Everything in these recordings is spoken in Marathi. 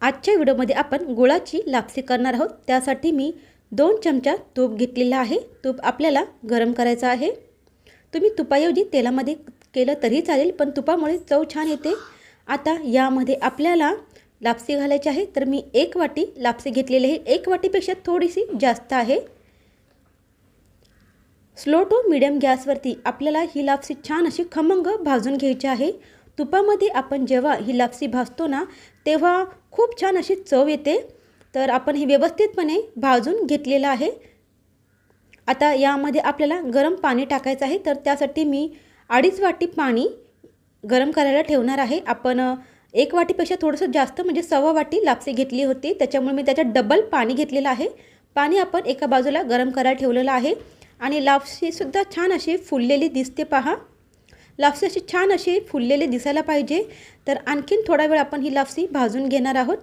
आजच्या व्हिडिओमध्ये आपण गुळाची लापसी करणार आहोत. त्यासाठी मी दोन चमचा तूप घेतलेला आहे. तूप आपल्याला गरम करायचं आहे. तुम्ही तुपाऐवजी तेलामध्ये केलं तरी चालेल पण तुपामुळे चव छान येते. आता यामध्ये आपल्याला लापसी घालायची आहे. तर मी एक वाटी लापसी घेतलेली आहे. एक वाटीपेक्षा थोडीशी जास्त आहे. स्लो टू मिडियम गॅसवरती आपल्याला ही लापसी छान अशी खमंग भाजून घ्यायची आहे. तुपामध्ये आपण जेव्हा ही लापसी भाजतो ना तेव्हा खूप छान अशी चव येते. तर आपण हे व्यवस्थितपणे भाजून घेतलेलं आहे. आता यामध्ये आपल्याला गरम पाणी टाकायचं आहे. तर त्यासाठी मी अडीच वाटी पाणी गरम करायला ठेवणार आहे. आपण एक वाटीपेक्षा थोडंसं जास्त म्हणजे सव्वा वाटी लापसी घेतली होती. त्याच्यामुळे मी त्याच्यात डबल पाणी घेतलेलं आहे. पाणी आपण एका बाजूला गरम करायला ठेवलेलं आहे. आणि लापसीसुद्धा छान अशी फुललेली दिसते पहा. लापसी अशी छान अशी फुललेले दिसायला पाहिजे. तर आणखीन थोडा वेळ आपण ही लापसी भाजून घेणार आहोत.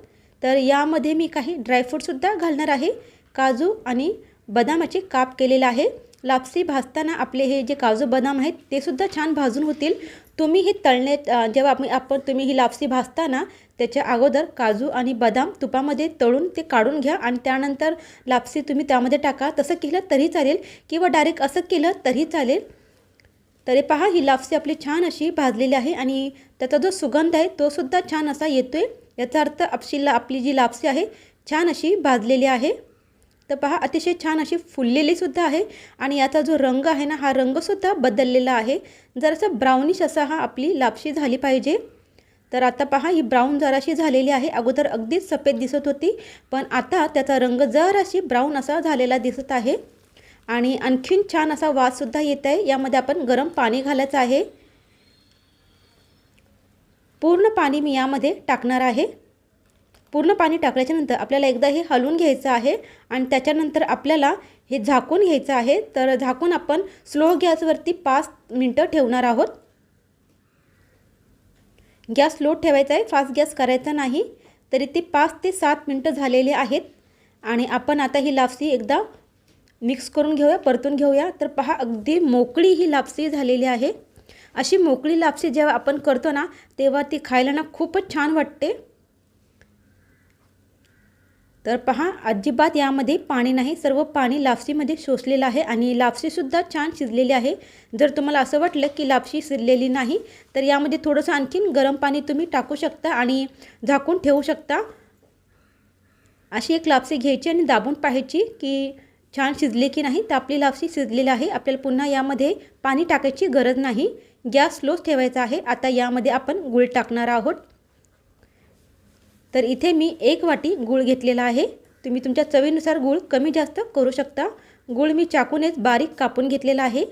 तर यामध्ये मी काही ड्रायफ्रूटसुद्धा घालणार आहे. काजू आणि बदामाचे काप केलेलं आहे. लापसी भाजताना आपले हे जे काजू बदाम आहेत ते सुद्धा छान भाजून होतील. तुम्ही हे तळणे जेव्हा आपण आपण तुम्ही ही लापसी भाजताना त्याच्या अगोदर काजू आणि बदाम तुपामध्ये तळून ते काढून घ्या आणि त्यानंतर लापसी तुम्ही त्यामध्ये टाका. तसं केलं तरी चालेल किंवा डायरेक्ट असं केलं तरी चालेल. तरी पहा ही लापसी आपली छान अशी भाजलेली आहे आणि त्याचा जो सुगंध आहे तो सुद्धा छान असा येतो आहे याचा अर्थ आपशीला आपली जी लापसी आहे छान अशी भाजलेली आहे. तर पहा अतिशय छान अशी फुललेलीसुद्धा आहे आणि याचा जो रंग आहे ना हा रंगसुद्धा बदललेला आहे. जरासा ब्राउनिश असा हा आपली लापशी झाली पाहिजे. तर आता पहा ही ब्राऊन जराशी झालेली आहे. अगोदर अगदीच सफेद दिसत होती पण आता त्याचा रंग जराशी ब्राऊन असा झालेला दिसत आहे. आणि आणखीन छान असा वाससुद्धा येत आहे. यामध्ये आपण गरम पाणी घालायचं आहे. पूर्ण पाणी मी यामध्ये टाकणार आहे. पूर्ण पाणी टाकल्याच्यानंतर आपल्याला एकदा हे हलवून घ्यायचं आहे आणि त्याच्यानंतर आपल्याला हे झाकून घ्यायचं आहे. तर झाकून आपण स्लो गॅसवरती पाच मिनटं ठेवणार आहोत. गॅस स्लो ठेवायचा आहे. फास्ट गॅस करायचा नाही. तरी ते पाच ते सात मिनटं झालेले आहेत. आणि आपण आता ही लापसी एकदा मिक्स करून घेऊया परतून घेऊया. तर पहा अगदी मोकळी ही लापसी झालेली आहे. अशी मोकळी लापसी जेव्हा आपण करतो ना तेव्हा ती खायला ना खूपच छान वाटते. तर पहा अजिबात यामध्ये पाणी नाही. सर्व पाणी लापसीमध्ये शोषलेलं आहे आणि लापसीसुद्धा छान शिजलेली आहे. जर तुम्हाला असं वाटलं की लापशी शिजलेली नाही तर यामध्ये थोडंसं आणखीन गरम पाणी तुम्ही टाकू शकता आणि झाकून ठेवू शकता. अशी एक लापसी घ्यायची आणि दाबून पाहायची की छान शिजले की नाही तर आपली लापसी शिजलेली आहे. आपल्याला पुन्हा यामध्ये पाणी टाकायची गरज नाही. गॅस स्लोच ठेवायचा आहे. आता यामध्ये आपण गूळ टाकणार आहोत. तर इथे मी एक वाटी गूळ घेतलेला आहे. तुम्ही तुमच्या चवीनुसार गूळ कमी जास्त करू शकता. गूळ मी चाकूनेच बारीक कापून घेतलेला आहे.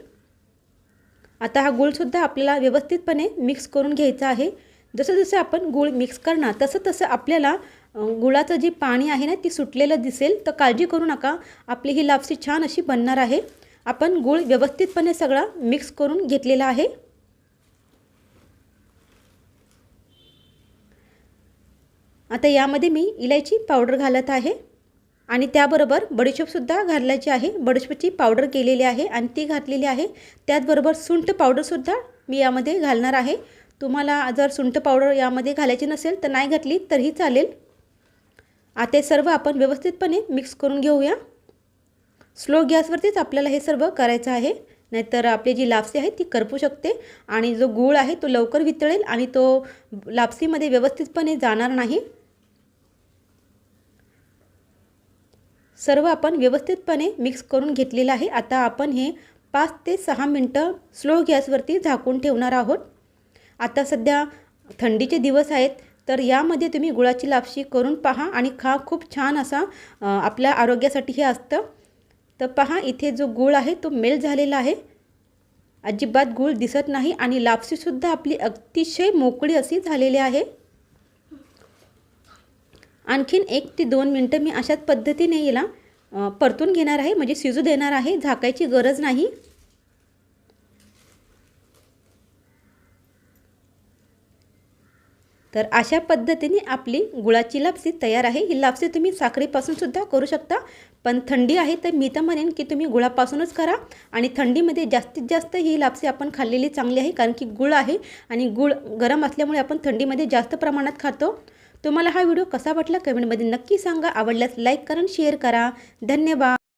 आता हा गूळसुद्धा आपल्याला व्यवस्थितपणे मिक्स करून घ्यायचा आहे. जसं जसं आपण गूळ मिक्स करणार तसं तसं आपल्याला गुळाचं जे पाणी आहे ना ती सुटलेलं दिसेल. तर काळजी करू नका. आपली ही लापसी छान अशी बनणार आहे. आपण गूळ व्यवस्थितपणे सगळा मिक्स करून घेतलेला आहे. आता यामध्ये मी इलायची पावडर घालत आहे. आणि त्याबरोबर बडीशोपसुद्धा घालायची आहे. बडीशोपची पावडर केलेली आहे आणि ती घातलेली आहे. त्याचबरोबर सुंठ पावडरसुद्धा मी यामध्ये घालणार आहे. तुम्हाला जर सुंठ पावडर यामध्ये घालायची नसेल तर नाही घातली तरीही चालेल. आता सर्व आपण व्यवस्थितपणे मिक्स करून घेऊया. स्लो गॅसवरतीच आपल्याला हे सर्व करायचं आहे. नाहीतर आपली जी लापसी आहे ती करपू शकते आणि जो गूळ आहे तो लवकर वितळेल आणि तो लापसीमध्ये व्यवस्थितपणे जाणार नाही. सर्व आपण व्यवस्थितपणे मिक्स करून घेतलेलं आहे. आता आपण हे पाच ते सहा मिनटं स्लो गॅसवरती झाकून ठेवणार आहोत. आता सध्या थंडीचे दिवस आहेत तर यामध्ये तुम्ही गुळाची लापशी करून पहा आणि खा. खूप छान असा आपल्या आरोग्यासाठी हे असतं. तर पहा इथे जो गूळ आहे तो मेल्ट झालेला आहे. अजिबात गूळ दिसत नाही आणि लापसीसुद्धा आपली अतिशय मोकळी अशी झालेली आहे. आणखीन एक ते दोन मिनटं मी अशाच पद्धतीने हिला परतून घेणार आहे म्हणजे शिजू देणार आहे झाकायची गरज नाही. तर अशा पद्धतीने आपली गुळाची लापसी तयार आहे. ही लापसी तुम्ही साखरेपासून सुद्धा करू शकता. पण थंडी आहे तर मी तर म्हणेन की तुम्ही गुळापासूनच करा. आणि थंडीमध्ये जास्तीत जास्त ही लापसी आपण खाल्लेली चांगली आहे कारण की गुळ आहे आणि गुळ गरम असल्यामुळे आपण थंडीमध्ये जास्त प्रमाणात खातो. तुम्हाला हा व्हिडिओ कसा वाटला कमेंटमध्ये नक्की सांगा. आवडल्यास लाईक करा शेअर करा. धन्यवाद.